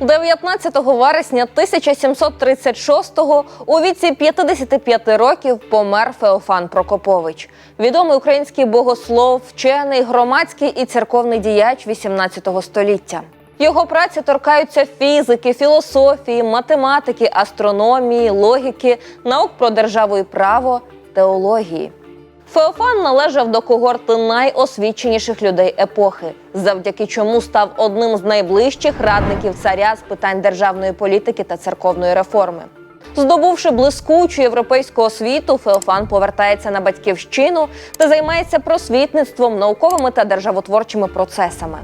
19 вересня 1736-го у віці 55 років помер Феофан Прокопович, відомий український богослов, вчений, громадський і церковний діяч 18 століття. Його праці торкаються фізики, філософії, математики, астрономії, логіки, наук про державу і право, теології. Феофан належав до когорти найосвіченіших людей епохи, завдяки чому став одним з найближчих радників царя з питань державної політики та церковної реформи. Здобувши блискучу європейську освіту, Феофан повертається на батьківщину та займається просвітництвом, науковими та державотворчими процесами.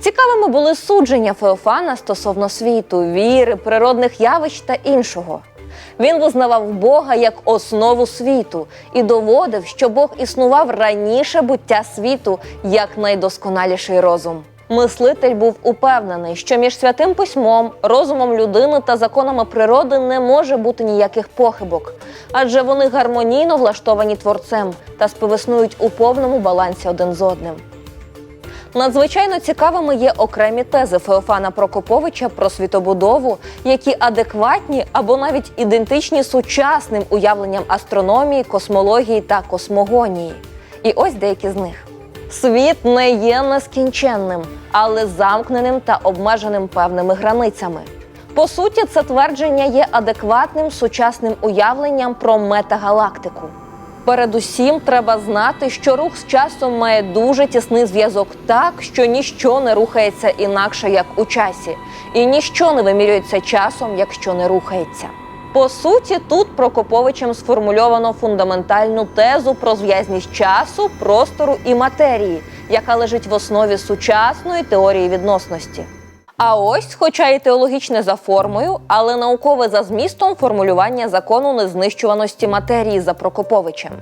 Цікавими були судження Феофана стосовно світу, віри, природних явищ та іншого. Він визнавав Бога як основу світу і доводив, що Бог існував раніше буття світу як найдосконаліший розум. Мислитель був упевнений, що між святим письмом, розумом людини та законами природи не може бути ніяких похибок, адже вони гармонійно влаштовані творцем та співіснують у повному балансі один з одним. Надзвичайно цікавими є окремі тези Феофана Прокоповича про світобудову, які адекватні або навіть ідентичні сучасним уявленням астрономії, космології та космогонії. І ось деякі з них. Світ не є нескінченним, але замкненим та обмеженим певними границями. По суті, це твердження є адекватним сучасним уявленням про метагалактику. Передусім, треба знати, що рух з часом має дуже тісний зв'язок так, що ніщо не рухається інакше, як у часі, і ніщо не вимірюється часом, якщо не рухається. По суті, тут Прокоповичем сформульовано фундаментальну тезу про зв'язність часу, простору і матерії, яка лежить в основі сучасної теорії відносності. А ось, хоча і теологічне за формою, але наукове за змістом формулювання закону незнищуваності матерії за Прокоповичем.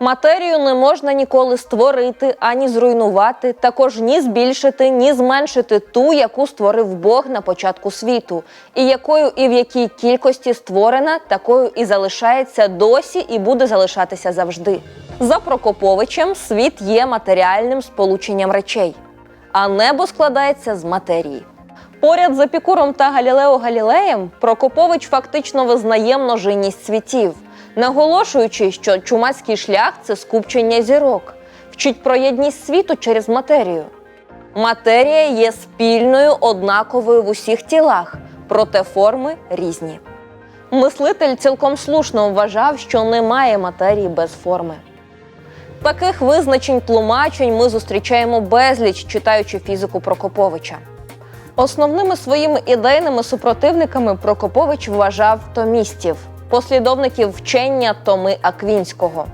Матерію не можна ніколи створити ані зруйнувати, також ні збільшити, ні зменшити ту, яку створив Бог на початку світу, і якою і в якій кількості створена, такою і залишається досі і буде залишатися завжди. За Прокоповичем світ є матеріальним сполученням речей, а небо складається з матерії. Поряд з Епікуром та Галілео Галілеєм Прокопович фактично визнає множинність світів, наголошуючи, що чумацький шлях це скупчення зірок, вчить про єдність світу через матерію. Матерія є спільною, однаковою в усіх тілах, проте форми різні. Мислитель цілком слушно вважав, що немає матерії без форми. Таких визначень тлумачень ми зустрічаємо безліч, читаючи фізику Прокоповича. Основними своїми ідейними супротивниками Прокопович вважав томістів, послідовників вчення Томи Аквінського.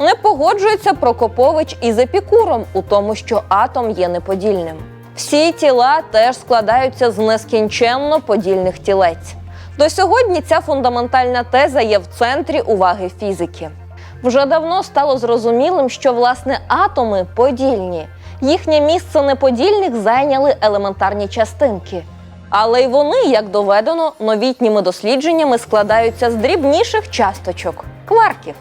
Не погоджується Прокопович із Епікуром у тому, що атом є неподільним. Всі тіла теж складаються з нескінченно подільних тілець. До сьогодні ця фундаментальна теза є в центрі уваги фізики. Вже давно стало зрозумілим, що власне атоми подільні. Їхнє місце неподільних зайняли елементарні частинки. Але й вони, як доведено, новітніми дослідженнями складаються з дрібніших часточок кварків.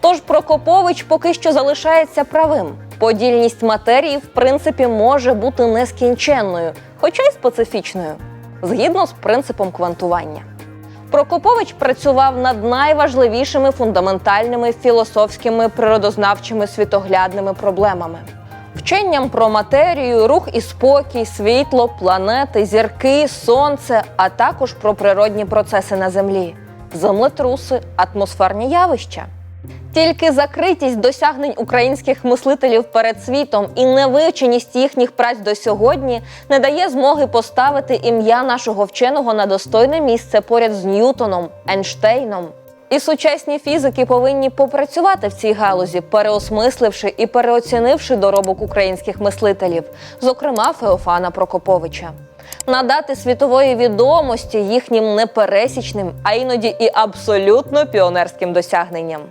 Тож Прокопович поки що залишається правим. Подільність матерії, в принципі, може бути нескінченною, хоча й специфічною, згідно з принципом квантування. Прокопович працював над найважливішими фундаментальними філософськими природознавчими світоглядними проблемами. Вченням про матерію, рух і спокій, світло, планети, зірки, сонце, а також про природні процеси на землі, землетруси, атмосферні явища. Тільки закритість досягнень українських мислителів перед світом і невивченість їхніх праць до сьогодні не дає змоги поставити ім'я нашого вченого на достойне місце поряд з Ньютоном, Ейнштейном. І сучасні фізики повинні попрацювати в цій галузі, переосмисливши і переоцінивши доробок українських мислителів, зокрема Феофана Прокоповича. Надати світової відомості їхнім непересічним, а іноді і абсолютно піонерським досягненням.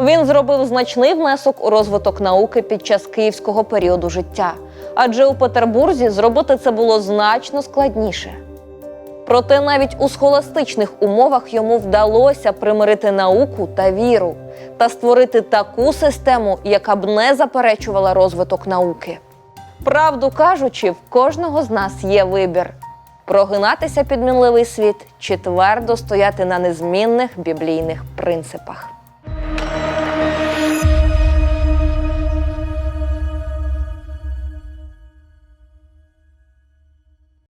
Він зробив значний внесок у розвиток науки під час київського періоду життя, адже у Петербурзі зробити це було значно складніше. Проте навіть у схоластичних умовах йому вдалося примирити науку та віру та створити таку систему, яка б не заперечувала розвиток науки. Правду кажучи, в кожного з нас є вибір прогинатися під мінливий світ чи твердо стояти на незмінних біблійних принципах.